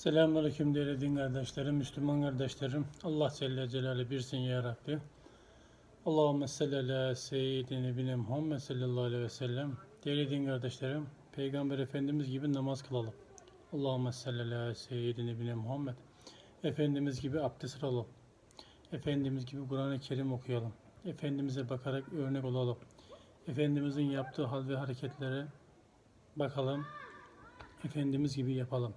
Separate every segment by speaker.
Speaker 1: Selamünaleyküm değerli din kardeşlerim, Müslüman kardeşlerim. Allah Celle Celaluhu birsin ya Rabbi. Allahümme salli ala seyyidine bine Muhammed sallallahu aleyhi ve sellem. Değerli din kardeşlerim, Peygamber Efendimiz gibi namaz kılalım. Allahümme salli ala seyyidine bine Muhammed. Efendimiz gibi abdest alalım. Efendimiz gibi Kur'an-ı Kerim okuyalım. Efendimiz'e bakarak örnek olalım. Efendimizin yaptığı hal ve hareketlere bakalım. Efendimiz gibi yapalım.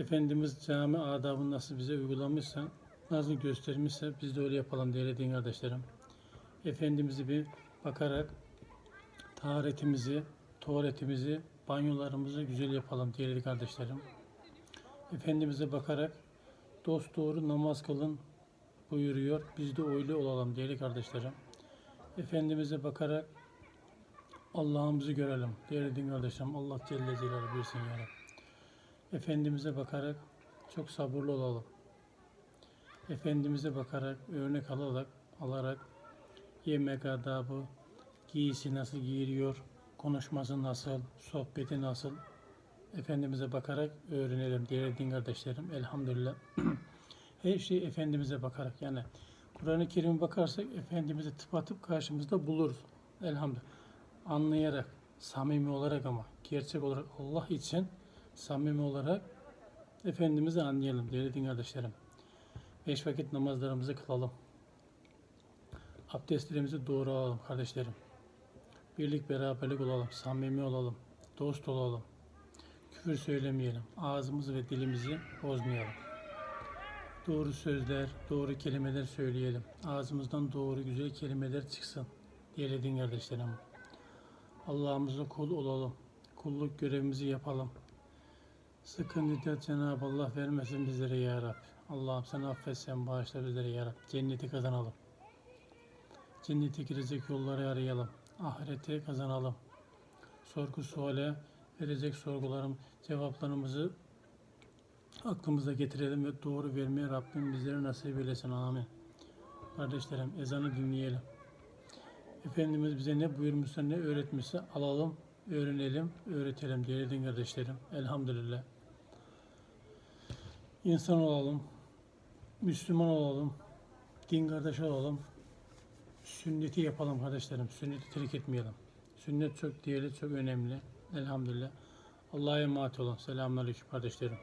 Speaker 1: Efendimiz cami adabını nasıl bize uygulamışsa, nasıl göstermişse biz de öyle yapalım değerli din kardeşlerim. Efendimiz'i bir bakarak taharetimizi, tuvaletimizi, banyolarımızı güzel yapalım değerli kardeşlerim. Efendimiz'e bakarak dost doğru namaz kılın buyuruyor. Biz de öyle olalım değerli kardeşlerim. Efendimiz'e bakarak Allah'ımızı görelim. Değerli din kardeşlerim Allah Celle Celaluhu bilsin ya. Efendimiz'e bakarak çok sabırlı olalım. Efendimiz'e bakarak örnek alarak, alarak yemek adabı, giysi nasıl giyiliyor, konuşması nasıl, sohbeti nasıl, Efendimiz'e bakarak öğrenelim değerli din kardeşlerim. Elhamdülillah. Her şey Efendimiz'e bakarak yani Kur'an-ı Kerim'e bakarsak Efendimiz'i tıpatıp karşımızda buluruz. Elhamdülillah. Anlayarak, samimi olarak ama gerçek olarak Allah için samimi olarak Efendimiz'i anlayalım değerli din kardeşlerim. Beş vakit namazlarımızı kılalım. Abdestlerimizi doğru alalım kardeşlerim. Birlik beraberlik olalım, samimi olalım, dost olalım. Küfür söylemeyelim, ağzımızı ve dilimizi bozmayalım. Doğru sözler, doğru kelimeler söyleyelim. Ağzımızdan doğru güzel kelimeler çıksın. Değerli din kardeşlerim. Allah'ımıza kul olalım. Kulluk görevimizi yapalım. Sıkıntı Cenab-ı Allah vermesin bizlere ya Rabbi. Allah'ım sen affetsen bağışla bizlere ya Rabbi. Cenneti kazanalım. Cennete girecek yolları arayalım. Ahireti kazanalım. Sorgu suale verecek sorgularım cevaplarımızı aklımıza getirelim ve doğru vermeye Rabbim bizlere nasip eylesin. Amin. Kardeşlerim ezanı dinleyelim. Efendimiz bize ne buyurmuşsa ne öğretmişse alalım, öğrenelim, öğretelim din kardeşlerim. Elhamdülillah. İnsan olalım, Müslüman olalım, din kardeş olalım. Sünneti yapalım kardeşlerim. Sünneti terk etmeyelim. Sünnet çok değerli, çok önemli. Elhamdülillah. Allah'a emanet olun. Selamünaleyküm kardeşlerim.